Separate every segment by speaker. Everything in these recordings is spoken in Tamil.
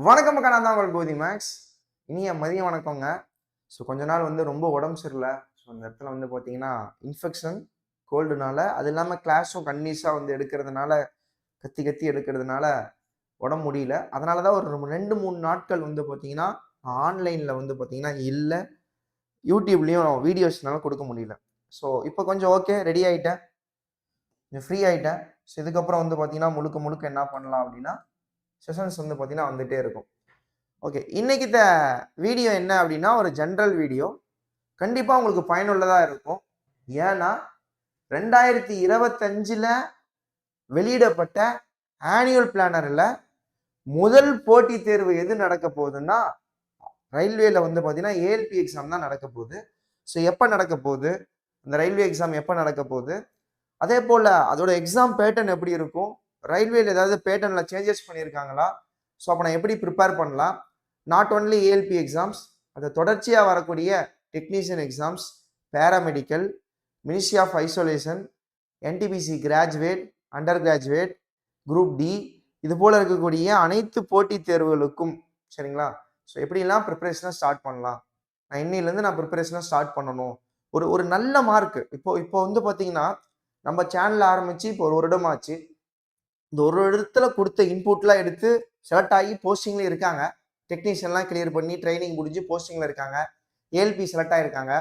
Speaker 1: வணக்கம் மக்கா நான் தான் உங்கள் கோதி மேக்ஸ். இனிய மதியம் வணக்கங்க. ஸோ கொஞ்ச நாள் வந்து ரொம்ப உடம்பு சரியில்லை. ஸோ அந்த இடத்துல வந்து பார்த்தீங்கன்னா இன்ஃபெக்ஷன் கோல்டுனால அது இல்லாமல் கிளாஸும் கன்னியூஸாக வந்து எடுக்கிறதுனால கத்தி கத்தி எடுக்கிறதுனால உடம்பு முடியல. அதனால தான் ஒரு ரெண்டு- மூணு நாட்கள் வந்து பார்த்தீங்கன்னா ஆன்லைனில் வந்து பார்த்தீங்கன்னா இல்லை யூடியூப்லேயும் வீடியோஸ்னால கொடுக்க முடியல. ஸோ இப்போ கொஞ்சம் ஓகே ரெடி ஆகிட்டேன் கொஞ்சம் ஃப்ரீ ஆகிட்டேன் ஸோ இதுக்கப்புறம் வந்து பார்த்தீங்கன்னா முழுக்க முழுக்க என்ன பண்ணலாம் அப்படின்னா செஷன்ஸ் வந்து பார்த்தீங்கன்னா வந்துகிட்டே இருக்கும். ஓகே இன்னைக்கு இந்த வீடியோ என்ன அப்படின்னா ஒரு ஜென்ரல் வீடியோ கண்டிப்பாக உங்களுக்கு பயனுள்ளதாக இருக்கும். ஏன்னா ரெண்டாயிரத்தி இருபத்தஞ்சில் வெளியிடப்பட்ட ஆனுவல் பிளானரில் முதல் போட்டித் தேர்வு எது நடக்க போகுதுன்னா ரயில்வேல வந்து பார்த்தீங்கன்னா ஏஎல்பி எக்ஸாம் தான் நடக்க போகுது. ஸோ எப்போ நடக்க போகுது? அந்த ரயில்வே எக்ஸாம் எப்போ நடக்க போகுது? அதே போல் அதோட எக்ஸாம் பேட்டர்ன் எப்படி இருக்கும்? ரயில்வேல ஏதாவது பேட்டர்னில் சேஞ்சஸ் பண்ணியிருக்காங்களா? ஸோ அப்போ நான் எப்படி ப்ரிப்பேர் பண்ணலாம்? நாட் ஒன்லி ஏஎல்பி எக்ஸாம்ஸ் அதை தொடர்ச்சியாக வரக்கூடிய technician exams paramedical ministry of isolation NTPC graduate under graduate group D இது போல் இருக்கக்கூடிய அனைத்து போட்டித் தேர்வுகளுக்கும் சரிங்களா? ஸோ எப்படிலாம் ப்ரிப்பரேஷனாக ஸ்டார்ட் பண்ணலாம்? நான் இன்னிலேருந்து நான் ப்ரிப்பரேஷனாக ஸ்டார்ட் பண்ணணும். ஒரு ஒரு நல்ல மார்க் இப்போ இப்போ வந்து பார்த்தீங்கன்னா நம்ம சேனல் ஆரம்பித்து இப்போ ஒரு வருடமாச்சு. இந்த ஒரு இடத்துல கொடுத்த இன்புட்லாம் எடுத்து செலக்ட் ஆகி போஸ்டிங்ல இருக்காங்க. டெக்னீஷியன்லாம் கிளியர் பண்ணி ட்ரைனிங் முடிஞ்சு போஸ்டிங்ல இருக்காங்க. ஏஎல்பி செலக்ட் ஆகிருக்காங்க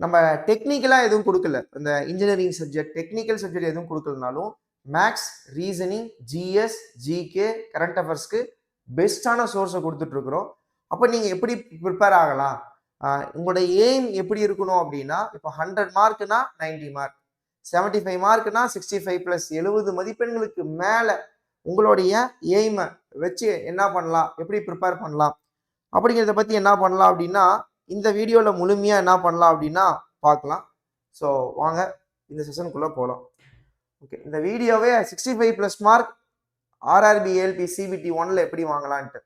Speaker 1: நம்ம டெக்னிக்கலாக எதுவும் கொடுக்கல. இந்த இன்ஜினியரிங் சப்ஜெக்ட் டெக்னிக்கல் சப்ஜெக்ட் எதுவும் கொடுக்கலனாலும் maths reasoning GS GK current அஃபேர்ஸ்க்கு பெஸ்ட்டான சோர்ஸை கொடுத்துட்ருக்குறோம் அப்போ நீங்கள் எப்படி ப்ரிப்பேர் ஆகலாம்? உங்களோட எய்ம் எப்படி இருக்கணும் அப்படின்னா இப்போ ஹண்ட்ரட் மார்க்குனா நைன்டி மார்க் செவன்டி ஃபைவ் மார்க்னா சிக்ஸ்டி ஃபைவ் ப்ளஸ் எழுபது மதிப்பெண்களுக்கு மேலே உங்களுடைய எய்மை வச்சு என்ன பண்ணலாம்? எப்படி ப்ரிப்பேர் பண்ணலாம்? அப்படிங்கிறத பற்றி என்ன பண்ணலாம் அப்படின்னா இந்த வீடியோவில் முழுமையாக என்ன பண்ணலாம் அப்படின்னா பார்க்கலாம். ஸோ வாங்க இந்த செஷனுக்குள்ளே போகலாம் ஓகே இந்த வீடியோவே sixty five plus mark RRB ALP CBT ஒன்ல எப்படி வாங்கலான்ட்டு.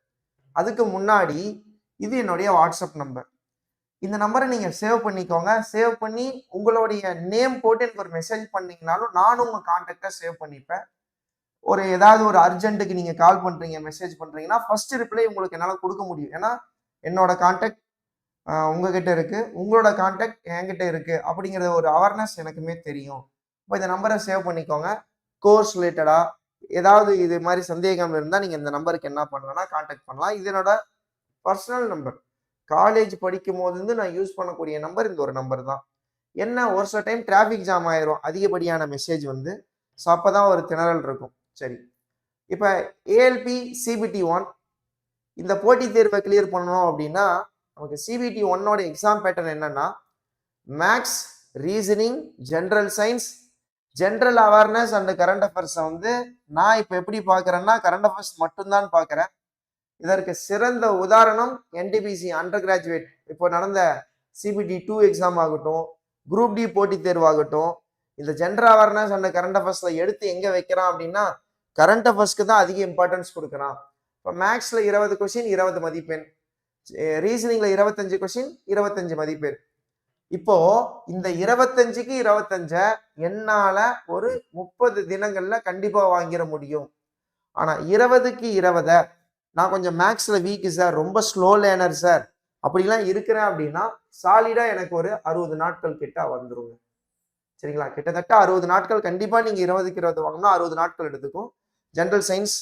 Speaker 1: அதுக்கு முன்னாடி இது என்னுடைய வாட்ஸ்அப் நம்பர் இந்த நம்பரை நீங்கள் சேவ் பண்ணிக்கோங்க. சேவ் பண்ணி உங்களுடைய நேம் போட்டு எனக்கு ஒரு மெசேஜ் பண்ணீங்கனாலும் நானும் உங்கள் கான்டாக்டை சேவ் பண்ணிப்பேன். ஒரு ஏதாவது ஒரு அர்ஜென்ட்டுக்கு நீங்கள் கால் பண்ணுறீங்க மெசேஜ் பண்ணுறீங்கன்னா ஃபர்ஸ்ட் ரிப்ளை உங்களுக்கு என்னால் கொடுக்க முடியும். ஏன்னா என்னோட கான்டாக்ட் உங்ககிட்ட இருக்குது உங்களோட கான்டாக்ட் என்கிட்ட இருக்குது அப்படிங்கிற ஒரு அவேர்னஸ் எனக்குமே தெரியும். இப்போ இந்த நம்பரை சேவ் பண்ணிக்கோங்க. கோர்ஸ் ரிலேட்டடாக ஏதாவது இது மாதிரி சந்தேகம் இருந்தால் நீங்கள் இந்த நம்பருக்கு என்ன பண்ணலாம்னா கான்டாக்ட் பண்ணலாம். இது என்னோட பர்சனல் நம்பர் காலேஜ் படிக்கும் போது நான் யூஸ் பண்ணக்கூடிய நம்பர் இந்த ஒரு நம்பர் தான். என்ன ஒரு சில டைம் டிராஃபிக் ஜாம் ஆயிரும். அதிகப்படியான மெசேஜ் வந்து. ஸோ அப்போ தான் ஒரு திணறல் இருக்கும். சரி. இப்போ ஏஎல்பி சிபிடி ஒன் இந்த போட்டித் தேர்வை கிளியர் பண்ணணும் அப்படின்னா நமக்கு சிபிடி ஒன்னோட எக்ஸாம் பேட்டர்ன் என்னன்னா maths reasoning general science general awareness and current அஃபேர்ஸை வந்து நான் இப்போ எப்படி பார்க்குறேன்னா கரண்ட் அஃபேர்ஸ் மட்டும்தான் பார்க்குறேன். இதற்கு சிறந்த உதாரணம் என்டிபிசி அண்டர் கிராஜுவேட் இப்போ நடந்த சிபிடி டூ எக்ஸாம் ஆகட்டும் குரூப் டி போட்டித் தேர்வாகட்டும் இந்த ஜென்ரல் அவேர்னஸ் அண்ட் கரண்ட் அஃபேர்ஸில் எடுத்து எங்கே வைக்கிறான் அப்படின்னா கரண்ட் அஃபேர்ஸ்க்கு தான் அதிக இம்பார்ட்டன்ஸ் கொடுக்குறான். இப்போ மேக்ஸில் இருபது கொஷின் இருபது மதிப்பெண். ரீசனிங்கில் இருபத்தஞ்சு கொஷின் இருபத்தஞ்சு மதிப்பெண். இப்போ இந்த இருபத்தஞ்சுக்கு இருபத்தஞ்ச என்னால ஒரு முப்பது தினங்கள்ல கண்டிப்பா வாங்கிட முடியும். ஆனா இருபதுக்கு இருபதை நான் கொஞ்சம் மேக்ஸில் வீக்கு சார் ரொம்ப ஸ்லோ லேனர் சார் அப்படிலாம் இருக்கிறேன் அப்படின்னா சாலிடாக எனக்கு ஒரு அறுபது நாட்கள் கிட்ட வந்துருங்க. சரிங்களா? கிட்டத்தட்ட அறுபது நாட்கள் கண்டிப்பாக நீங்கள் இருபதுக்கு இருபது வாங்கினா அறுபது நாட்கள் எடுத்துக்கும். ஜென்ரல் சயின்ஸ்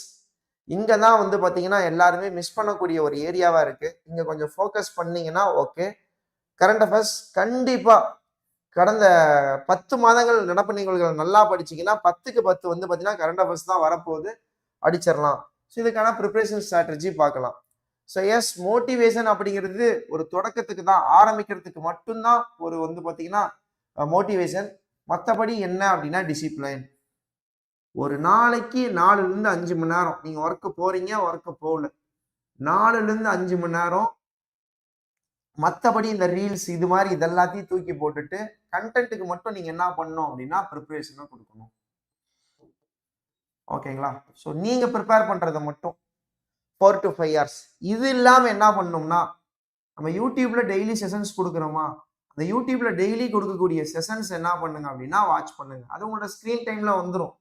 Speaker 1: இங்கே தான் வந்து பார்த்தீங்கன்னா எல்லாருமே மிஸ் பண்ணக்கூடிய ஒரு ஏரியாவாக இருக்குது இங்கே கொஞ்சம் ஃபோக்கஸ் பண்ணீங்கன்னா ஓகே கரண்ட் அஃபேர்ஸ் கண்டிப்பாக கடந்த பத்து மாதங்கள் நடப்பு நிகழ்வுகள் நல்லா படிச்சீங்கன்னா பத்துக்கு பத்து வந்து பார்த்தீங்கன்னா கரண்ட் அஃபேர்ஸ் தான் வரப்போகுது. அடிச்சிடலாம். ஸோ இதுக்கான ப்ரிப்பரேஷன் ஸ்ட்ராட்டஜி பார்க்கலாம். ஸோ எஸ் மோட்டிவேஷன் அப்படிங்கிறது ஒரு தொடக்கத்துக்கு தான் ஆரம்பிக்கிறதுக்கு மட்டும்தான் ஒரு வந்து பார்த்தீங்கன்னா மோட்டிவேஷன் மற்றபடி என்ன அப்படின்னா டிசிப்ளின் ஒரு நாளைக்கு நாலுலேருந்து அஞ்சு மணி நேரம். நீங்கள் ஒர்க்கு போகிறீங்க ஒர்க்கு போகல. நாலுலேருந்து அஞ்சு மணி நேரம். மற்றபடி இந்த ரீல்ஸ் இது மாதிரி இதெல்லாத்தையும் தூக்கி போட்டுட்டு கண்டென்ட்டுக்கு மட்டும் நீங்கள் என்ன பண்ணணும் அப்படின்னா ப்ரிப்ரேஷனாக கொடுக்கணும். ஓகேங்களா ஸோ நீங்கள் ப்ரிப்பேர் பண்ணுறதை மட்டும் ஃபோர் டு ஃபைவ் ஹவர்ஸ் இது இல்லாமல் என்ன பண்ணோம்னா நம்ம யூடியூப்ல டெய்லி செஷன்ஸ் கொடுக்குறோமா? அந்த யூடியூப்ல டெய்லி கொடுக்கக்கூடிய செஷன்ஸ் என்ன பண்ணுங்க அப்படின்னா வாட்ச் பண்ணுங்க. அது உங்களோட ஸ்க்ரீன் டைம்ல வந்துடும்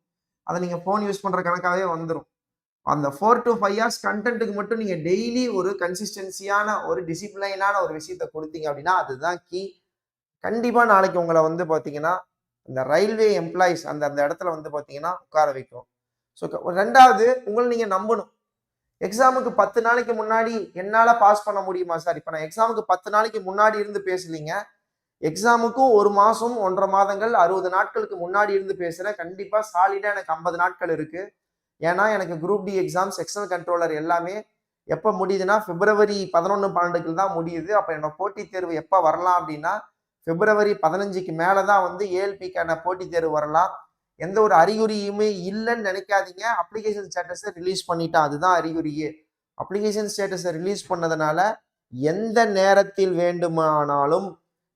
Speaker 1: அதை நீங்கள் ஃபோன் யூஸ் பண்ணுற கணக்காகவே வந்துடும் அந்த ஃபோர் டு ஃபைவ் இயர்ஸ் கண்டென்ட்டுக்கு மட்டும் நீங்கள் டெய்லி ஒரு கன்சிஸ்டன்சியான ஒரு டிசிப்ளைனான ஒரு விஷயத்த கொடுத்தீங்க அப்படின்னா அதுதான் கீ கண்டிப்பாக நாளைக்கு உங்களை வந்து பார்த்தீங்கன்னா இந்த ரயில்வே எம்ப்ளாயிஸ் அந்த அந்த இடத்துல வந்து பார்த்தீங்கன்னா உட்கார வைக்கும். ஸோ ரெண்டாவது உங்களை நீங்கள் நம்பணும். எக்ஸாமுக்கு பத்து நாளைக்கு முன்னாடி என்னால் பாஸ் பண்ண முடியுமா சார் இப்போ நான் எக்ஸாமுக்கு பத்து நாளைக்கு முன்னாடி இருந்து பேசலீங்க. எக்ஸாமுக்கும் ஒரு மாதம் ஒன்றரை மாதங்கள் அறுபது நாட்களுக்கு முன்னாடி இருந்து பேசுகிறேன் கண்டிப்பாக சாலிடாக எனக்கு ஐம்பது நாட்கள் இருக்குது ஏன்னா எனக்கு group D exams external controller எல்லாமே எப்போ முடியுதுன்னா பிப்ரவரி பதினொன்று பன்னெண்டுக்கு தான் முடியுது. அப்போ என்னோட போட்டித் தேர்வு எப்போ வரலாம் அப்படின்னா பிப்ரவரி பதினஞ்சுக்கு மேலே தான் வந்து ஏஎல்பிக்கான போட்டித் தேர்வு வரலாம். எந்த ஒரு அறிகுறியுமே இல்லைன்னு நினைக்காதீங்க. அப்ளிகேஷன் ஸ்டேட்டஸை ரிலீஸ் பண்ணிட்டான் அதுதான் அறிகுறியே. அப்ளிகேஷன் ஸ்டேட்டஸை ரிலீஸ் பண்ணதுனால எந்த நேரத்தில் வேண்டுமானாலும்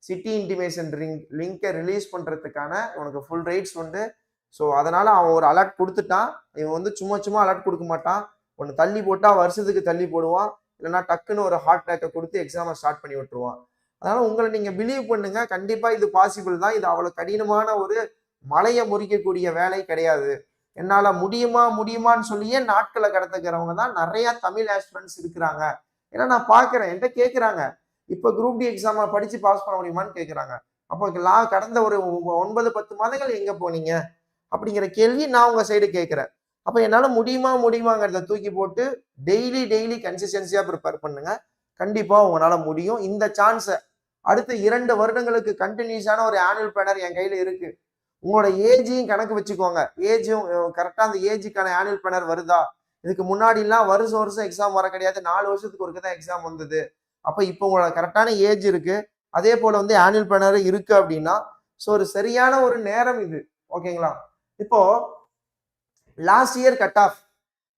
Speaker 1: சிட்டி இன்டிமேஷன் லிங்க் லிங்கை ரிலீஸ் பண்ணுறதுக்கான உனக்கு ஃபுல் ரைட்ஸ் உண்டு. ஸோ அதனால் அவன் ஒரு அலர்ட் கொடுத்துட்டான். இவன் வந்து சும்மா சும்மா அலர்ட் கொடுக்க மாட்டான். ஒன்று தள்ளி போட்டால் வருஷத்துக்கு தள்ளி போடுவான். இல்லைன்னா டக்குன்னு ஒரு ஹார்ட் அட்டாக்கை கொடுத்து எக்ஸாமை ஸ்டார்ட் பண்ணி விட்டுருவான். அதனால் உங்களை நீங்கள் பிலீவ் பண்ணுங்கள் கண்டிப்பாக இது பாசிபிள் தான். இது அவ்வளோ கடினமான ஒரு மலையை முறிக்கக்கூடிய வேலை கிடையாது. என்னால் முடியுமா முடியுமான்னு சொல்லியே நாட்களை கடத்துக்கிறவங்க தான் நிறையா தமிழ் ஆஸ்பிரண்ட்ஸ் இருக்கிறாங்க. ஏன்னா நான் பார்க்குறேன். என்கிட்ட கேட்குறாங்க இப்போ குரூப் டி எக்ஸாமை படித்து பாஸ் பண்ண முடியுமான்னு கேட்குறாங்க அப்போ லா கடந்த ஒரு ஒன்பது பத்து மாதங்கள் எங்கே போனீங்க? அப்படிங்கிற கேள்வி நான் உங்கள் சைடு கேட்குறேன் அப்போ என்னால் முடியுமா முடியுமாங்கிறத தூக்கி போட்டு டெய்லி டெய்லி கன்சிஸ்டன்சியாக ப்ரிப்பேர் பண்ணுங்க. கண்டிப்பாக உங்களால் முடியும். இந்த சான்ஸை அடுத்த இரண்டு வருடங்களுக்கு கண்டினியூஸான ஒரு ஆனுவல் பிளானர் என் கையில் இருக்குது உங்களோட ஏஜையும் கணக்கு வச்சுக்கோங்க. ஏஜும் கரெக்டாக அந்த ஏஜுக்கான ஆனுவல் பிளானர் வருதா? இதுக்கு முன்னாடிலாம் வருஷம் வருஷம் எக்ஸாம் வர கிடையாது. நாலு வருஷத்துக்கு ஒருக்க தான் எக்ஸாம் வந்தது. அப்போ இப்போ உங்களோட கரெக்டான ஏஜ் இருக்கு. அதே போல வந்து ஆனுவல் பிளானர் இருக்கு அப்படின்னா ஸோ ஒரு சரியான ஒரு நேரம் இது. ஓகேங்களா? இப்போ லாஸ்ட் இயர் கட் ஆஃப்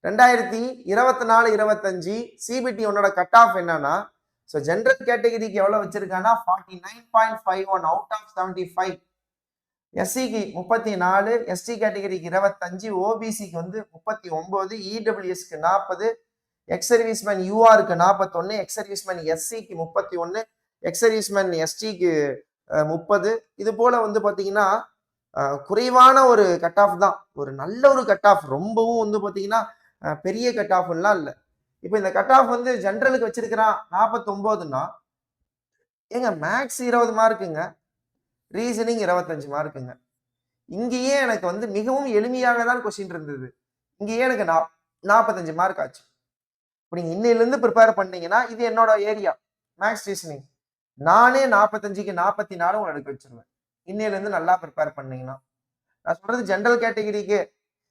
Speaker 1: ரெண்டாயிரத்தி இருபத்தி நாலு இருபத்தஞ்சு சிபிடி உன்னோட கட் ஆஃப் என்னன்னா ஸோ ஜென்ரல் கேட்டகரிக்கு எவ்வளோ வச்சிருக்காங்கன்னா forty nine point five one out of seventy five எஸ்சிக்கு முப்பத்தி நாலு எஸ்டி கேட்டகரிக்கு இருபத்தஞ்சு ஓபிசிக்கு வந்து முப்பத்தி ஒம்பது இடபிள்யூஎஸ்க்கு நாற்பது எக்ஸ் சர்வீஸ்மேன் யூஆருக்கு நாற்பத்தொன்று எக்ஸ் சர்வீஸ்மேன் எஸ்சிக்கு முப்பத்தி ஒன்று எக்ஸ் சர்வீஸ்மேன் எஸ்டிக்கு முப்பது. இது போல வந்து பார்த்தீங்கன்னா குறைவான ஒரு கட் ஆஃப் தான். ஒரு நல்ல ஒரு கட் ஆஃப் ரொம்பவும் வந்து பார்த்தீங்கன்னா பெரிய கட் ஆஃப்லாம் இல்லை. இப்போ இந்த கட் ஆஃப் வந்து ஜென்ரலுக்கு வச்சிருக்கிறான் நாற்பத்தொம்போதுன்னா ஏங்க மேக்ஸ் இருபது மார்க்குங்க. ரீசனிங் இருபத்தஞ்சு மார்க்குங்க இங்கேயே எனக்கு வந்து மிகவும் எளிமையாக தான் கொஸ்டின் இருந்தது. இங்கேயே எனக்கு நா நாற்பத்தஞ்சு மார்க் ஆச்சு. இப்போ நீங்கள் இன்னையிலேருந்து ப்ரிப்பேர் பண்ணீங்கன்னா இது என்னோட ஏரியா மேக்ஸ் ரீசனிங் நானே நாற்பத்தஞ்சுக்கு நாற்பத்தி நாலு உங்களை எடுக்க வச்சிருவேன். இன்னையிலேருந்து நல்லா ப்ரிப்பேர் பண்ணீங்கன்னா. நான் சொல்றது ஜென்ரல் கேட்டகரிக்கு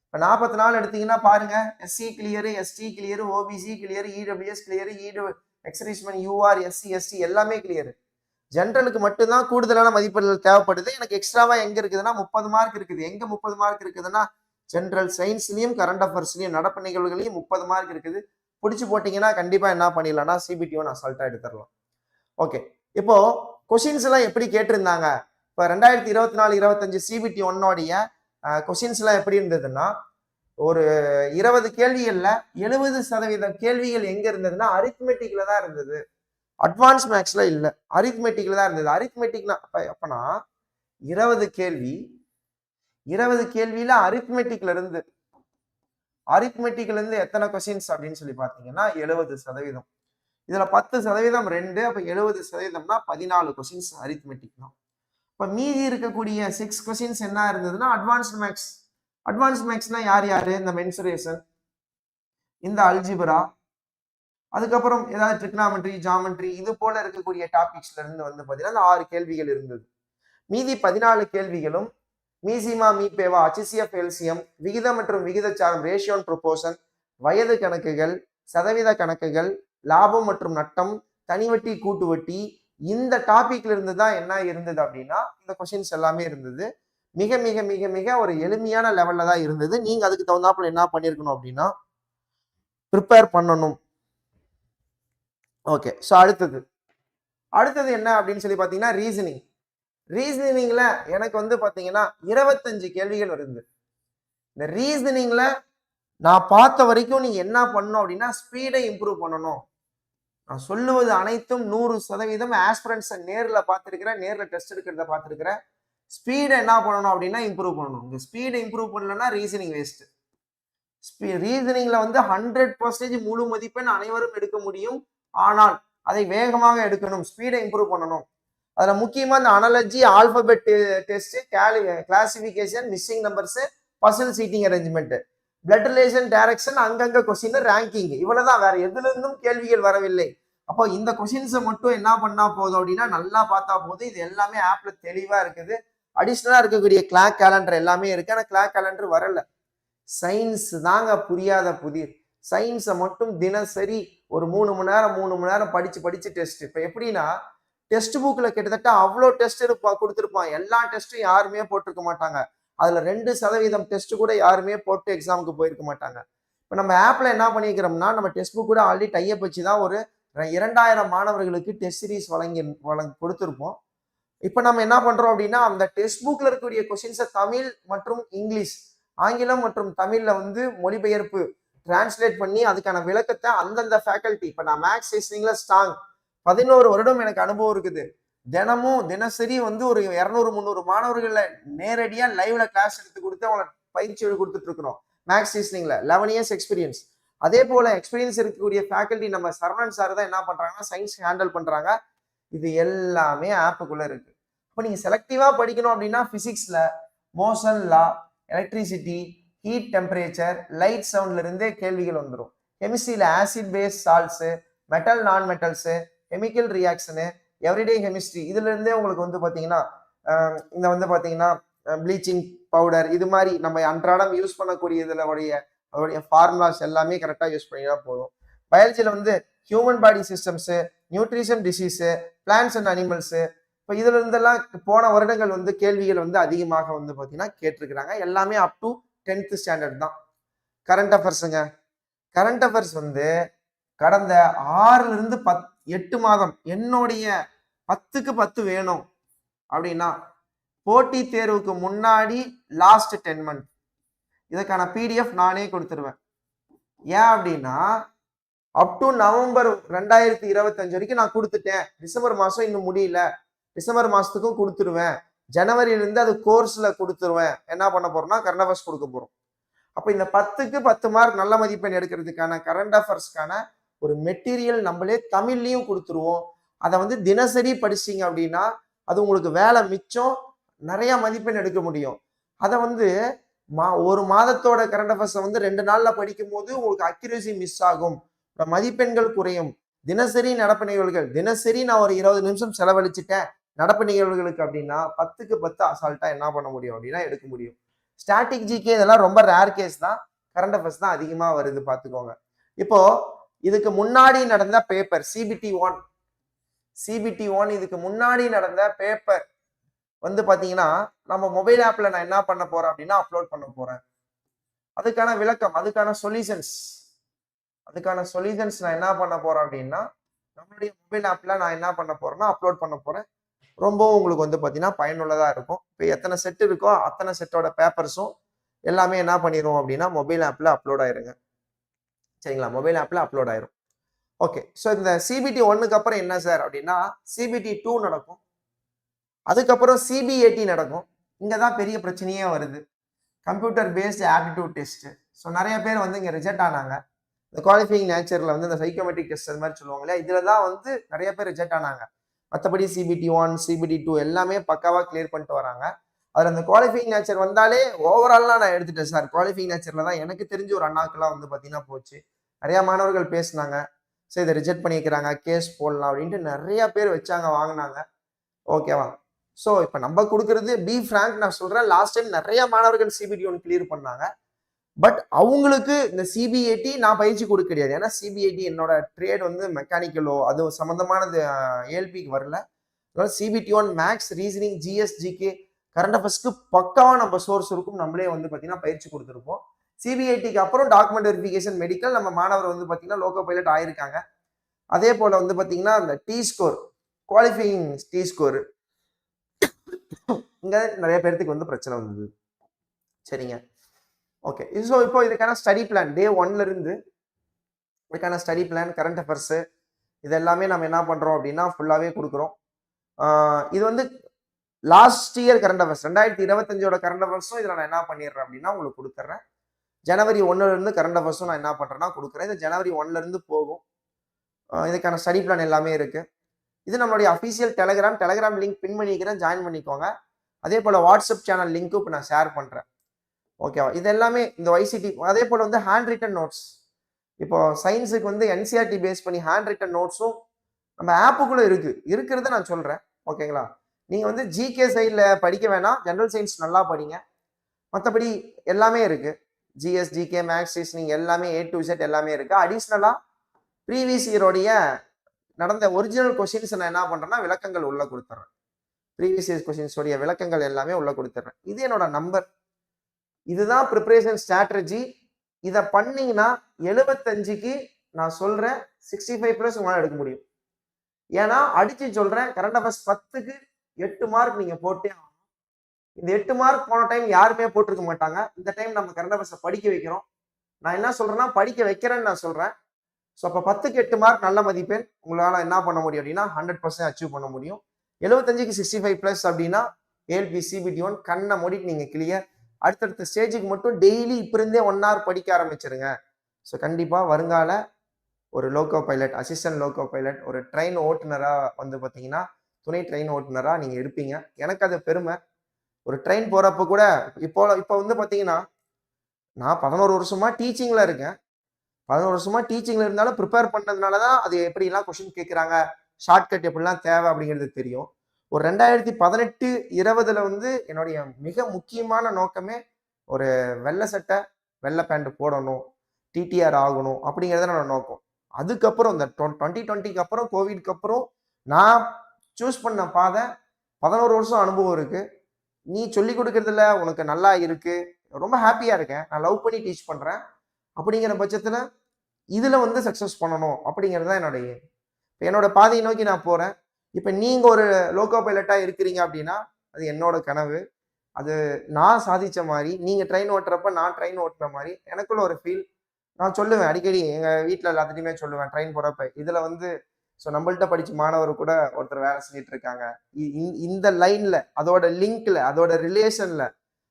Speaker 1: இப்போ நாற்பத்தி நாலு எடுத்தீங்கன்னா பாருங்க SC clear ST clear OBC clear EWS clear இடு எக்ஸரிஸ்மெண்ட் யூஆர் எஸ்சி எஸ்டி எல்லாமே கிளியரு ஜென்ரலுக்கு மட்டும்தான் கூடுதலான மதிப்பெண்கள் தேவைப்படுது. எனக்கு எக்ஸ்ட்ராவா எங்க இருக்குதுன்னா முப்பது மார்க் இருக்குது. எங்க முப்பது மார்க் இருக்குதுன்னா ஜென்ரல் சயின்ஸ்லயும் கரண்ட் அஃபேர்ஸ்லயும் நடப்பு நிகழ்வுகளையும் முப்பது மார்க் இருக்குது. பிடிச்சி போட்டீங்கன்னா கண்டிப்பா என்ன பண்ணிடலாம்னா சிபிடியும் நான் அசால்ட்டா எடுத்துடலாம். ஓகே இப்போ கொஷின்ஸ் எல்லாம் எப்படி கேட்டிருந்தாங்க? இப்போ ரெண்டாயிரத்தி இருபத்தி நாலு இருபத்தஞ்சு சிபிடி ஒன்னோடைய கொஷின்ஸ் எல்லாம் எப்படி இருந்ததுன்னா ஒரு இருபது கேள்விகள்ல எழுபது சதவீதம் கேள்விகள் எங்க இருந்ததுன்னா அரித்மெட்டிக்ல தான் இருந்தது. அட்வான்ஸ் மேக்ஸ்ல இல்லை. அரித்மெட்டிக்ல தான் இருந்தது. அரித்மெட்டிக்னா அப்ப அப்பனா இருபது கேள்வி இருபது கேள்வியில அரித்மெட்டிக்ல இருந்து அரித்மெட்டிக்ல இருந்து எத்தனை கொஸ்டின்ஸ் அப்படின்னு சொல்லி பாத்தீங்கன்னா எழுபது சதவீதம். இதுல பத்து சதவீதம் ரெண்டு அப்ப எழுபது சதவீதம்னா பதினாலு கொஸ்டின்ஸ் அரித்மெட்டிக் தான். இப்ப மீதி இருக்கக்கூடிய சிக்ஸ் கொஸ்டின்ஸ் என்ன இருந்ததுன்னா அட்வான்ஸ்டு மேக்ஸ் அட்வான்ஸ் மேக்ஸ்னா யார் யாரு? இந்த மென்சுரேஷன் இந்த அல்ஜிபரா அதுக்கப்புறம் ஏதாவது ட்ரிக்னாமெட்ரி ஜாமெட்ரி இது போல இருக்கக்கூடிய டாபிக்ஸ்ல இருந்து வந்து பார்த்தீங்கன்னா அந்த ஆறு கேள்விகள் இருந்தது. மீதி பதினாலு கேள்விகளும் மீசிமா மீபேவா அச்சிசிஎஃப் எல்சியம் விகிதம் மற்றும் விகிதச்சாரம் ரேஷியோன் ப்ரொபோஷன் வயது கணக்குகள் சதவீத கணக்குகள் லாபம் மற்றும் நட்டம் தனிவட்டி கூட்டு வட்டி இந்த டாபிக்ல இருந்து தான் என்ன இருந்தது அப்படின்னா இந்த கொஷின்ஸ் எல்லாமே இருந்தது. மிக மிக மிக மிக ஒரு எளிமையான லெவல்ல தான் இருந்தது. நீங்க அதுக்கு தகுந்தாப்புல என்ன பண்ணிருக்கணும் அப்படின்னா ப்ரிப்பேர் பண்ணணும். ஓகே ஸோ அடுத்தது. அடுத்தது என்ன அப்படின்னு சொல்லி பார்த்தீங்கன்னா ரீசனிங் ரீசனிங்கில் எனக்கு வந்து பார்த்தீங்கன்னா இருபத்தஞ்சு கேள்விகள் வருது. இந்த ரீசனிங்கில் நான் பார்த்த வரைக்கும் நீங்கள் என்ன பண்ணணும் அப்படின்னா ஸ்பீடை இம்ப்ரூவ் பண்ணணும். நான் சொல்லுவது அனைத்தும் நூறு சதவீதம் ஆஸ்பிரன்ஸை நேரில் பார்த்துருக்கிறேன் நேரில் டெஸ்ட் எடுக்கிறத பார்த்துருக்கிறேன். ஸ்பீடை என்ன பண்ணணும் அப்படின்னா இம்ப்ரூவ் பண்ணணும். இந்த ஸ்பீடை இம்ப்ரூவ் பண்ணலன்னா ரீசனிங் வேஸ்ட்டு ஸ்பீ ரீசனிங்கில் வந்து ஹண்ட்ரட் பர்சன்டேஜ் முழு மதிப்பெண் அனைவரும் எடுக்க முடியும். ஆனால் அதை வேகமாக எடுக்கணும் ஸ்பீடை இம்ப்ரூவ் பண்ணணும். அதுல முக்கியமா இந்த அனாலஜி ஆல்பபெட் டெஸ்ட் கேலி classification missing numbers puzzle seating arrangement blood relation direction அங்கங்க கொஸ்டின் ரேங்கிங் இவ்வளவுதான். வேற எதுல இருந்தும் கேள்விகள் வரவில்லை. அப்போ இந்த கொஸ்டின்ஸை மட்டும் என்ன பண்ணா போதும் அப்படின்னா நல்லா பார்த்தா போதும். இது எல்லாமே ஆப்ல தெளிவா இருக்குது. அடிஷ்னலா இருக்கக்கூடிய கிளாக் கேலண்டர் எல்லாமே இருக்கு. ஆனா கிளாக் கேலண்டர் வரல. சயின்ஸ் தாங்க புரியாத புதிர். சயின்ஸை மட்டும் தினசரி ஒரு மூணு மணி நேரம் மூணு மணி நேரம் படிச்சு படிச்சு டெஸ்ட் இப்போ எப்படின்னா டெஸ்ட் புக்ல கிட்டத்தட்ட அவ்வளோ டெஸ்ட் இருப்பா கொடுத்துருப்பான். எல்லா டெஸ்ட்டும் யாருமே போட்டிருக்க மாட்டாங்க. அதுல ரெண்டு சதவீதம் டெஸ்ட் கூட யாருமே போட்டு எக்ஸாமுக்கு போயிருக்க மாட்டாங்க. இப்போ நம்ம ஆப்ல என்ன பண்ணிக்கிறோம்னா நம்ம டெஸ்ட் புக் கூட ஆல்ரெடி டையப் வச்சு தான் ஒரு இரண்டாயிரம் மாணவர்களுக்கு டெஸ்ட் சீரிஸ் வழங்கி வழங்க கொடுத்துருப்போம். இப்போ நம்ம என்ன பண்றோம் அப்படின்னா அந்த டெக்ஸ்ட் புக்ல இருக்கக்கூடிய கொஸ்டின்ஸை தமிழ் மற்றும் இங்கிலீஷ் ஆங்கிலம் மற்றும் தமிழ்ல வந்து மொழிபெயர்ப்பு டிரான்ஸ்லேட் பண்ணி அதுக்கான விளக்கத்தை அந்தந்த ஃபேக்கல்ட்டி இப்போ நான் மேக்ஸ் ரீசனிங்கில் ஸ்ட்ராங் பதினோரு வருடம் எனக்கு அனுபவம் இருக்குது. தினமும் தினசரி வந்து ஒரு இரநூறு முந்நூறு மாணவர்களை நேரடியாக லைவ்ல கிளாஸ் எடுத்து கொடுத்து அவங்கள பயிற்சி கொடுத்துட்டு இருக்கிறோம். மேக்ஸ் ரீசனிங்ல லெவன் இயர்ஸ் எக்ஸ்பீரியன்ஸ் அதே போல எக்ஸ்பீரியன்ஸ் இருக்கக்கூடிய ஃபேக்கல்ட்டி நம்ம சரவணன் சார் தான் என்ன பண்றாங்கன்னா சயின்ஸ் ஹேண்டில் பண்றாங்க. இது எல்லாமே ஆப்புக்குள்ள இருக்கு. இப்போ நீங்க செலக்டிவா படிக்கணும் அப்படின்னா பிசிக்ஸ்ல motion law electricity heat temperature light சவுண்ட்ல இருந்தே கேள்விகள் வந்துடும் கெமிஸ்ட்ரியில் acid base salts metal non metals chemical reaction everyday chemistry இதுல இருந்தே உங்களுக்கு வந்து பார்த்தீங்கன்னா இந்த வந்து பார்த்தீங்கன்னா ப்ளீச்சிங் பவுடர் இது மாதிரி நம்ம அன்றாடம் யூஸ் பண்ணக்கூடிய இதில் உடைய அதோடைய ஃபார்முலாஸ் எல்லாமே கரெக்டாக யூஸ் பண்ணினா போதும். பயாலஜியில் வந்து human body systems nutrition disease plants and animals இப்போ இதுல இருந்தெல்லாம் போன வருடங்கள் வந்து கேள்விகள் வந்து அதிகமாக வந்து பார்த்தீங்கன்னா கேட்டிருக்கிறாங்க. எல்லாமே அப் டு டென்த்து ஸ்டாண்டர்ட் தான். கரண்ட் அஃபேர்ஸுங்க கரண்ட் அஃபேர்ஸ் வந்து கடந்த ஆறுலேருந்து பத் எட்டு மாதம் என்னுடைய பத்துக்கு பத்து வேணும் அப்படின்னா போட்டி தேர்வுக்கு முன்னாடி லாஸ்ட் டென் மந்த் இதுக்கான பிடிஎஃப் நானே கொடுத்துருவேன். ஏன் அப்படின்னா அப் டு நவம்பர் ரெண்டாயிரத்தி இருபத்தஞ்சு வரைக்கும் நான் கொடுத்துட்டேன். டிசம்பர் மாதம் இன்னும் முடியல. டிசம்பர் மாதத்துக்கும் கொடுத்துருவேன். ஜனவரியிலிருந்து அது கோர்ஸில் கொடுத்துருவேன். என்ன பண்ண போகிறோம்னா கரண்ட் அஃபேர்ஸ் கொடுக்க போகிறோம் அப்போ இந்த பத்துக்கு பத்து மார்க் நல்ல மதிப்பெண் எடுக்கிறதுக்கான கரண்ட் அஃபேர்ஸ்க்கான ஒரு மெட்டீரியல் நம்மளே தமிழ்லையும் கொடுத்துருவோம். அதை வந்து தினசரி படிச்சீங்க அப்படின்னா அது உங்களுக்கு வேலை மிச்சம் நிறைய மதிப்பெண் எடுக்க முடியும். அதை வந்து மா ஒரு மாதத்தோட கரண்ட் அஃபேர்ஸை வந்து ரெண்டு நாளில் படிக்கும் போது உங்களுக்கு அக்யூரசி மிஸ் ஆகும். மதிப்பெண்கள் குறையும். தினசரி நடப்பு நிகழ்வுகள் தினசரி நான் ஒரு இருபது நிமிஷம் செலவழிச்சிட்டேன். நடப்பு நிகழ்வுகளுக்கு அப்படின்னா பத்துக்கு பத்து அசால்ட்டா என்ன பண்ண முடியும் அப்படின்னா எடுக்க முடியும். ஸ்டாட்டிக் ஜிகே இதெல்லாம் ரொம்ப ரேர் கேஸ் தான். கரண்ட் அஃபேர்ஸ் தான் அதிகமா வருது பார்த்துக்கோங்க. இப்போ இதுக்கு முன்னாடி நடந்த paper CBT one CBT one இதுக்கு முன்னாடி நடந்த பேப்பர் வந்து பாத்தீங்கன்னா நம்ம மொபைல் ஆப்ல நான் என்ன பண்ண போறேன் அப்படின்னா அப்லோட் பண்ண போறேன். அதுக்கான விளக்கம் அதுக்கான சொல்யூஷன்ஸ் அதுக்கான சொல்யூஷன்ஸ் நான் என்ன பண்ண போறேன் அப்படின்னா நம்மளுடைய மொபைல் ஆப்ல நான் என்ன பண்ண போறேன்னா அப்லோட் பண்ண போறேன். ரொம்பவும் உங்களுக்கு வந்து பார்த்தீங்கன்னா பயனுள்ளதாக இருக்கும். இப்போ எத்தனை செட் இருக்கோ அத்தனை செட்டோட பேப்பர்ஸும் எல்லாமே என்ன பண்ணிடுவோம் அப்படின்னா மொபைல் ஆப்பில் அப்லோட் ஆயிருங்க. சரிங்களா? மொபைல் ஆப்பில் அப்லோட் ஆயிரும். ஓகே ஸோ இந்த சிபிடி ஒன்னுக்கு அப்புறம் என்ன சார் அப்படின்னா சிபிடி டூ நடக்கும். அதுக்கப்புறம் சிபிஏடி நடக்கும். இங்கே தான் பெரிய பிரச்சனையே வருது. Computer based aptitude test so நிறைய பேர் வந்து இங்கே ரிஜெக்ட் ஆனாங்க. இந்த குவாலிஃபைங் நேச்சரில் வந்து இந்த சைக்கோமெட்ரிக் டெஸ்ட் அது மாதிரி சொல்லுவாங்களே இதில் தான் வந்து நிறைய பேர் ரிஜெக்ட் ஆனாங்க. மற்றபடி சிபிடி ஒன் சிபிடி டூ எல்லாமே பக்காவாக கிளியர் பண்ணிட்டு வராங்க. அதில் அந்த குவாலிஃபைங் நேச்சர் வந்தாலே ஓவராலாக நான் எடுத்துட்டேன் சார் குவாலிஃபைங் நேச்சரில் தான் எனக்கு தெரிஞ்ச ஒரு அண்ணாக்கெல்லாம் வந்து பார்த்தீங்கன்னா போச்சு. நிறையா மாணவர்கள் பேசினாங்க. சரி இதை ரிஜெக்ட் பண்ணிக்கிறாங்க. கேஸ் போடலாம் அப்படின்ட்டு நிறையா பேர் வச்சாங்க வாங்கினாங்க. ஓகேவா ஸோ இப்போ நம்ம கொடுக்குறது பி ஃப்ராங்க் நான் சொல்கிறேன் லாஸ்ட் டைம் நிறைய மாணவர்கள் சிபிடி ஒன் கிளியர் பண்ணாங்க. பட் அவங்களுக்கு இந்த சிபிஐடி நான் பயிற்சி கொடுக்க கிடையாது. ஏன்னா சிபிஐடி என்னோட ட்ரேட் வந்து மெக்கானிக்கலோ அது சம்மந்தமானது ஏஎல்பிக்கு வரல. அதனால சிபிடி ஒன் மேக்ஸ் ரீசனிங் ஜிஎஸ்ஜிக்கு கரண்ட் அஃபேர்ஸ்க்கு பக்காவாக நம்ம சோர்ஸ் இருக்கும். நம்மளே வந்து பார்த்தீங்கன்னா பயிற்சி கொடுத்துருப்போம். சிபிஐடிக்கு அப்புறம் டாக்குமெண்ட் வெரிஃபிகேஷன் மெடிக்கல் நம்ம மாணவர் வந்து பார்த்தீங்கன்னா லோக்கோ பைலட் ஆயிருக்காங்க. அதே போல் வந்து பார்த்தீங்கன்னா அந்த T score qualifying T score இங்கே நிறைய பேர்த்துக்கு வந்து பிரச்சனை வந்தது. சரிங்க. ஓகே ஸோ இப்போ இதுக்கான ஸ்டடி பிளான் டே ஒன்ல இருந்து இதுக்கான ஸ்டடி பிளான் கரண்ட் அஃபேர்ஸு இது எல்லாமே நம்ம என்ன பண்ணுறோம் அப்படின்னா ஃபுல்லாகவே கொடுக்குறோம். இது வந்து லாஸ்ட் இயர் கரண்ட் அஃபேர்ஸ் ரெண்டாயிரத்தி இருபத்தஞ்சோட கரண்ட் அஃபேர்ஸும் இதில் நான் என்ன பண்ணிடுறேன் அப்படின்னா உங்களுக்கு கொடுத்துட்றேன் ஜனவரி ஒன்னுலேருந்து கரண்ட் அஃபேர்ஸும் நான் என்ன பண்ணுறேன்னா கொடுக்குறேன். இது ஜனவரி ஒன்லேருந்து போகும். இதுக்கான ஸ்டடி பிளான் எல்லாமே இருக்குது இது நம்மளுடைய official Telegram Telegram link pin பண்ணிக்கிறேன் ஜாயின் பண்ணிக்கோங்க. அதே போல் வாட்ஸ்அப் சேனல் லிங்க்கும் இப்போ நான் ஷேர் பண்ணுறேன் ஓகேவா இது எல்லாமே இந்த ஒய்சிடி அதே போல் வந்து ஹேண்ட் ரிட்டன் நோட்ஸ் இப்போ சயின்ஸுக்கு வந்து என்சிஆர்டி பேஸ் பண்ணி ஹேண்ட் ரிட்டன் நோட்ஸும் நம்ம ஆப்புக்குள்ளே இருக்குது இருக்கிறத நான் சொல்கிறேன் ஓகேங்களா நீங்கள் வந்து ஜிகே சைடில் படிக்க வேணாம். ஜென்ரல் சயின்ஸ் நல்லா படிங்க. மற்றபடி எல்லாமே இருக்குது ஜிஎஸ் ஜிகே மேக்ஸ் ரீசனிங் எல்லாமே ஏ டு செட் எல்லாமே இருக்குது அடிஷ்னலாக ப்ரீவியஸ் இயரோடைய நடந்த ஒரிஜினல் கொஷின்ஸ் நான் என்ன பண்ணுறேன்னா விளக்கங்கள் உள்ளே கொடுத்துட்றேன் ப்ரீவியஸ் இயர் கொஷின்ஸோடைய விளக்கங்கள் எல்லாமே உள்ளே கொடுத்துட்றேன் இது என்னோட நம்பர் இதுதான் ப்ரிப்பரேஷன் ஸ்ட்ராட்டஜி இதை பண்ணீங்கன்னா எழுபத்தஞ்சுக்கு நான் சொல்கிறேன் சிக்ஸ்டி ஃபைவ் ப்ளஸ் உங்களால் எடுக்க முடியும். ஏன்னா அடிச்சு சொல்கிறேன் கரண்ட் அஃபேர்ஸ் பத்துக்கு எட்டு மார்க் நீங்கள் போட்டே ஆகணும். இந்த எட்டு மார்க் போன டைம் யாருமே போட்டிருக்க மாட்டாங்க. இந்த டைம் நம்ம கரண்ட் அஃபேர்ஸை படிக்க வைக்கிறோம். நான் என்ன சொல்கிறேன்னா படிக்க வைக்கிறேன்னு நான் சொல்கிறேன் ஸோ அப்போ பத்துக்கு எட்டு மார்க் நல்ல மதிப்பெண். உங்களால் என்ன பண்ண முடியும் அப்படின்னா ஹண்ட்ரட் பர்சன்ட் அச்சீவ் பண்ண முடியும். எழுபத்தஞ்சுக்கு சிக்ஸ்டி ஃபைவ் ப்ளஸ் அப்படின்னா ஏஎல்பி சிபிடி ஒன் கண்ணை மூடிட்டு நீங்கள் கிளியர் அடுத்தடுத்த ஸ்டேஜுக்கு மட்டும் டெய்லி இப்போ இருந்தே ஒன் ஹவர் படிக்க ஆரம்பிச்சிருங்க. ஸோ கண்டிப்பாக வருங்கால ஒரு loco pilot assistant loco pilot ஒரு ட்ரெயின் ஓட்டுநராக வந்து பார்த்தீங்கன்னா துணை ட்ரெயின் ஓட்டுநராக நீங்கள் இருப்பீங்க. எனக்கு அது பெருமை. ஒரு ட்ரெயின் போகிறப்ப கூட இப்போ இப்போ வந்து பார்த்தீங்கன்னா நான் பதினோரு வருஷமாக டீச்சிங்கில் இருக்கேன். பதினோரு வருஷமாக டீச்சிங்கில் இருந்தாலும் ப்ரிப்பேர் பண்ணதுனால தான் அது எப்படிலாம் கொஷின் கேட்குறாங்க ஷார்ட்கட் எப்படிலாம் தேவை அப்படிங்கிறது தெரியும். ஒரு ரெண்டாயிரத்தி பதினெட்டு இருபதுல வந்து என்னுடைய மிக முக்கியமான நோக்கமே ஒரு வெள்ளை சட்டை வெள்ளை பேண்ட் போடணும் டிடிஆர் ஆகணும் அப்படிங்கிறத என்னோட நோக்கம். அதுக்கப்புறம் இந்த டுவெண்ட்டி டுவெண்ட்டிக்கு அப்புறம் கோவிட்க்கு அப்புறம் நான் சூஸ் பண்ண பாதை பதினோரு வருஷம் அனுபவம் இருக்கு. நீ சொல்லி கொடுக்கறதுல உனக்கு நல்லா இருக்கு. ரொம்ப ஹாப்பியா இருக்கேன். நான் லவ் பண்ணி டீச் பண்றேன். அப்படிங்கிற பட்சத்துல இதுல வந்து சக்சஸ் பண்ணணும் அப்படிங்கிறது தான் என்னுடைய என்னோட பாதையை நோக்கி நான் போறேன். இப்போ நீங்கள் ஒரு லோக்கோ பைலட்டாக இருக்கிறீங்க அப்படின்னா அது என்னோட கனவு. அது நான் சாதித்த மாதிரி நீங்கள் ட்ரெயின் ஓட்டுறப்ப நான் ட்ரெயின் ஓட்டுற மாதிரி எனக்குள்ள ஒரு ஃபீல் நான் சொல்லுவேன் அடிக்கடி எங்கள் வீட்டில் எல்லாத்துட்டையுமே சொல்லுவேன் ட்ரெயின் போகிறப்ப இதில் வந்து ஸோ நம்மள்ட்ட படித்த மாணவர் கூட ஒருத்தர் வேலை செஞ்சுட்டு இருக்காங்க. இ- இந்த லைனில் அதோட லிங்க்ல அதோட ரிலேஷனில்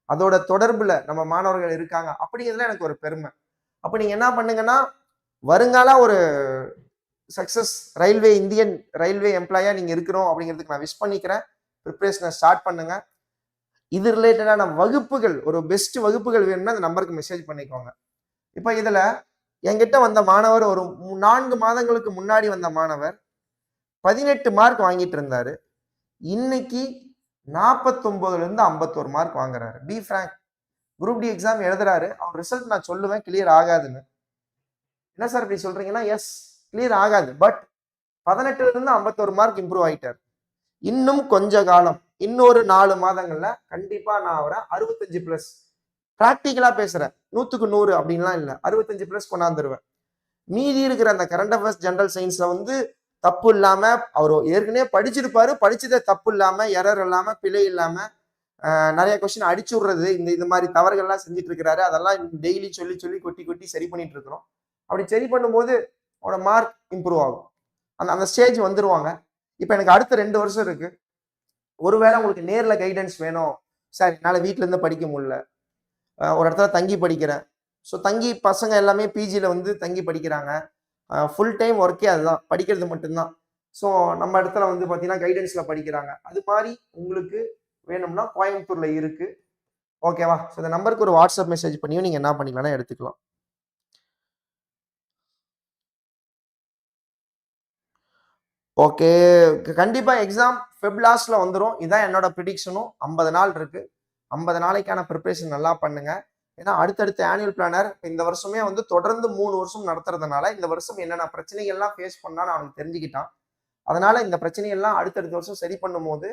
Speaker 1: அதோட தொடர்பில் நம்ம மாணவர்கள் இருக்காங்க. அப்படிங்கிறதுல எனக்கு ஒரு பெருமை. அப்போ நீங்கள் என்ன பண்ணுங்கன்னா வருங்கால ஒரு சக்ஸஸ் ரயில்வே இந்தியன் ரயில்வே எம்ப்ளாயா நீங்க இருக்கிறோம் அப்படிங்கிறதுக்கு நான் விஷ் பண்ணிக்கிறேன். ப்ரிப்பரேஷனை ஸ்டார்ட் பண்ணுங்க. இது ரிலேட்டடான வகுப்புகள் ஒரு பெஸ்ட் வகுப்புகள் வேணும்னா அந்த நம்பருக்கு மெசேஜ் பண்ணிக்கோங்க. இப்போ இதுல என்கிட்ட வந்த மாணவர் ஒரு நான்கு மாதங்களுக்கு முன்னாடி வந்த மாணவர் பதினெட்டு மார்க் வாங்கிட்டு இருந்தாரு. இன்னைக்கு நாற்பத்தொன்பதுல இருந்து ஐம்பத்தோரு மார்க் வாங்குறாரு. Be frank group D exam எழுதுறாரு. அவர் ரிசல்ட் நான் சொல்லுவேன் கிளியர் ஆகாதுன்னு. என்ன சார் இப்படி சொல்றீங்கன்னா எஸ் கிளியர் ஆகாது. பட் பதினெட்டுல இருந்து ஐம்பத்தோரு மார்க் இம்ப்ரூவ் ஆயிட்டார். இன்னும் கொஞ்ச காலம் இன்னொரு நாலு மாதங்கள்ல கண்டிப்பா நான் அவரை அறுபத்தஞ்சு பிளஸ் ப்ராக்டிக்கலா பேசுறேன். நூத்துக்கு நூறு அப்படின்லாம் இல்லை. அறுபத்தஞ்சு பிளஸ் கொண்டாந்துருவேன். மீதி இருக்கிற அந்த கரண்ட் அஃபேர்ஸ் ஜென்ரல் சயின்ஸ்ல வந்து தப்பு இல்லாம அவர் ஏற்கனவே படிச்சிருப்பாரு. படிச்சதை தப்பு இல்லாம எரர் இல்லாம பிழை இல்லாம நிறைய கொஸ்டின் அடிச்சு விடுறது. இந்த இது மாதிரி தவறுகள்லாம் செஞ்சுட்டு இருக்கிறாரு. அதெல்லாம் டெய்லி சொல்லி சொல்லி கொட்டி கொட்டி சரி பண்ணிட்டு இருக்கிறோம். அப்படி சரி பண்ணும்போது அவனோட மார்க் இம்ப்ரூவ் ஆகும். அந்த அந்த ஸ்டேஜ் வந்துருவாங்க. இப்போ எனக்கு அடுத்த ரெண்டு வருஷம் இருக்கு. ஒருவேளை உங்களுக்கு நேரில் கைடன்ஸ் வேணும். சார் என்னால் வீட்டிலேருந்து படிக்க முடியல. ஒரு இடத்துல தங்கி படிக்கிறேன். ஸோ தங்கி பசங்க எல்லாமே பிஜியில் வந்து தங்கி படிக்கிறாங்க. ஃபுல் டைம் ஒர்க்கே அதுதான். படிக்கிறது மட்டும்தான். ஸோ நம்ம இடத்துல வந்து பார்த்தீங்கன்னா கைடன்ஸில் படிக்கிறாங்க. அது மாதிரி உங்களுக்கு வேணும்னா கோயம்புத்தூரில் இருக்குது ஓகேவா ஸோ இந்த நம்பருக்கு ஒரு வாட்ஸ்அப் மெசேஜ் பண்ணியும் நீங்கள் என்ன பண்ணிக்கலாம்னா எடுத்துக்கலாம். ஓகே கண்டிப்பாக எக்ஸாம் ஃபெப் வந்துடும் இதான் என்னோட ப்ரிடிக்ஷனும் ஐம்பது நாள் இருக்குது ஐம்பது நாளைக்கான ப்ரிப்பரேஷன் நல்லா பண்ணுங்கள் ஏன்னா அடுத்தடுத்த ஆனுவல் பிளானர் இந்த வருஷமே வந்து தொடர்ந்து மூணு வருஷம் நடத்துறதுனால இந்த வருஷம் என்னென்ன பிரச்சனைகள்லாம் ஃபேஸ் பண்ணான்னு அவனுக்கு தெரிஞ்சுக்கிட்டான். அதனால இந்த பிரச்சனையெல்லாம் அடுத்தடுத்த வருஷம் சரி பண்ணும்போது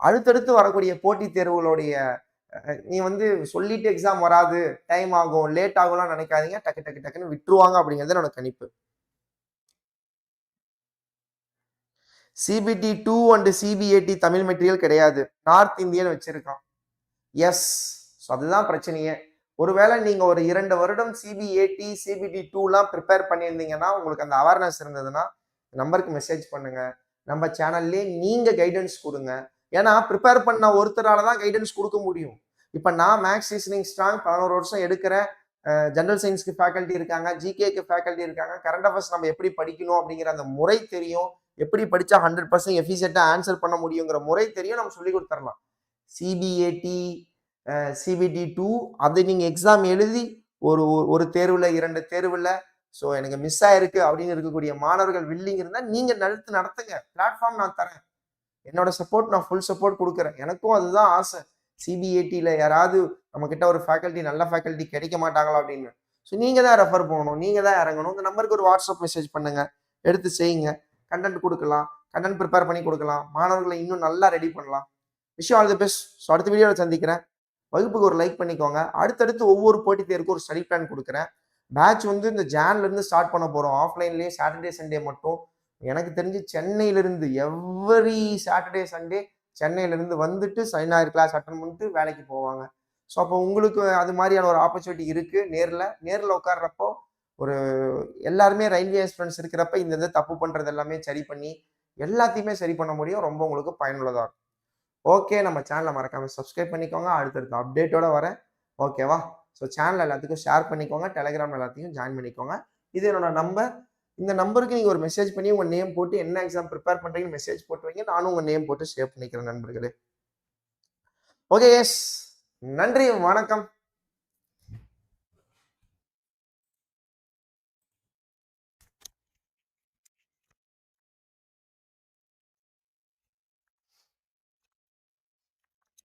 Speaker 1: அடுத்தடுத்து வரக்கூடிய போட்டித் தேர்வுகளுடைய நீ வந்து சொல்லிட்டு எக்ஸாம் வராது. டைம் ஆகும். லேட் ஆகும்லாம் நினைக்காதீங்க. டக்கு டக்கு டக்குன்னு விட்டுருவாங்க அப்படிங்கிறது என்னோட கணிப்பு. CBT two and CBAT Tamil material கிடையாது. நார்த் இந்தியன் வச்சிருக்கான். எஸ் ஸோ அதுதான் பிரச்சனையே. ஒருவேளை நீங்கள் ஒரு இரண்டு வருடம் சிபிஏடி சிபிடி டூலாம் ப்ரிப்பேர் பண்ணியிருந்தீங்கன்னா உங்களுக்கு அந்த அவேர்னஸ் இருந்ததுன்னா நம்பருக்கு மெசேஜ் பண்ணுங்க. நம்ம சேனல்லே நீங்கள் கைடன்ஸ் கொடுங்க. ஏன்னா ப்ரிப்பேர் பண்ண ஒருத்தரால தான் கைடன்ஸ் கொடுக்க முடியும். இப்போ நான் மேக்ஸ் ரீசனிங் ஸ்ட்ராங் பதினோரு வருஷம் எடுக்கிறேன். ஜென்ரல் சயின்ஸ்க்கு ஃபேக்கல்ட்டி இருக்காங்க ஜிகேக்கு ஃபேக்கல்ட்டி இருக்காங்க. கரண்ட் அஃபேர்ஸ் நம்ம எப்படி படிக்கணும் அப்படிங்கிற அந்த முறை தெரியும். எப்படி படித்தா ஹண்ட்ரட் பர்சன்ட் எஃபிஷியண்ட்டாக ஆன்சர் பண்ண முடியுங்கிற முறை தெரியும் நம்ம சொல்லி கொடுத்துடலாம். சிபிஏடி சிபிடி டூ அதை நீங்கள் எக்ஸாம் எழுதி ஒரு ஒரு- ஒரு தேர்வில் இரண்டு தேர்வில் ஸோ எனக்கு மிஸ் ஆயிருக்கு அப்படின்னு இருக்கக்கூடிய மாணவர்கள் வில்லிங் இருந்தால் நீங்கள் நடத்து நடத்துங்க. பிளாட்ஃபார்ம் நான் தரேன். என்னோட சப்போர்ட் நான் ஃபுல் சப்போர்ட் கொடுக்குறேன். எனக்கும் அதுதான் ஆசை. சிபிஏடியில் யாராவது நம்மக்கிட்ட ஒரு ஃபேக்கல்ட்டி நல்ல ஃபேக்கல்ட்டி கிடைக்க மாட்டாங்களா அப்படின்னு. ஸோ நீங்கள் தான் ரெஃபர் பண்ணணும். நீங்கள் தான் இறங்கணும். இந்த நம்பருக்கு ஒரு வாட்ஸ்அப் மெசேஜ் பண்ணுங்கள் எடுத்து செய்யுங்க. கண்டென்ட் கொடுக்கலாம் கண்டென்ட் ப்ரிப்பேர் பண்ணி கொடுக்கலாம் மாணவர்களை இன்னும் நல்லா ரெடி பண்ணலாம். விஷயம் ஆல் தி பெஸ்ட் ஸோ அடுத்த வீடியோவில் சந்திக்கிறேன். வகுப்புக்கு ஒரு லைக் பண்ணிக்கோங்க. அடுத்தடுத்து ஒவ்வொரு போட்டி தேர்வுக்கு ஒரு ஸ்டடி பிளான் கொடுக்குறேன். பேட்ச் வந்து இந்த ஜான்லேருந்து ஸ்டார்ட் பண்ண போகிறோம் ஆஃப்லைன்லேயே சாட்டர்டே சண்டே மட்டும். எனக்கு தெரிஞ்சு சென்னையிலேருந்து எவ்ரி சாட்டர்டே சண்டே சென்னையிலேருந்து வந்துட்டு சனி ஞாயிறு கிளாஸ் அட்டன் பண்ணிட்டு வேலைக்கு போவாங்க. ஸோ அப்போ உங்களுக்கு அது மாதிரியான ஒரு ஆப்பர்ச்சுனிட்டி இருக்குது நேரில் நேரில் உட்கார்றப்போ ஒரு எல்லாருமே ரயில்வே ஃப்ரெண்ட்ஸ் இருக்கிறப்ப இந்த இது தப்பு பண்ணுறது எல்லாமே சரி பண்ணி எல்லாத்தையுமே சரி பண்ண முடியும். ரொம்ப உங்களுக்கு பயனுள்ளதாக இருக்கும். ஓகே நம்ம சேனலை மறக்காமல் சப்ஸ்கிரைப் பண்ணிக்கோங்க. அடுத்தடுத்த அப்டேட்டோட வரேன். ஓகேவா ஸோ சேனல் எல்லாத்துக்கும் ஷேர் பண்ணிக்கோங்க. டெலிகிராம் எல்லாத்தையும் ஜாயின் பண்ணிக்கோங்க. இது என்னோட நம்பர் இந்த நம்பருக்கு நீங்கள் ஒரு மெசேஜ் பண்ணி உங்கள் நேம் போட்டு என்ன எக்ஸாம் ப்ரிப்பேர் பண்ணுறீங்கன்னு மெசேஜ் போட்டு வைங்க. நானும் உங்கள் நேம் போட்டு சேவ் பண்ணிக்கிறேன் நண்பர்களே. ஓகே எஸ் நன்றி. வணக்கம்.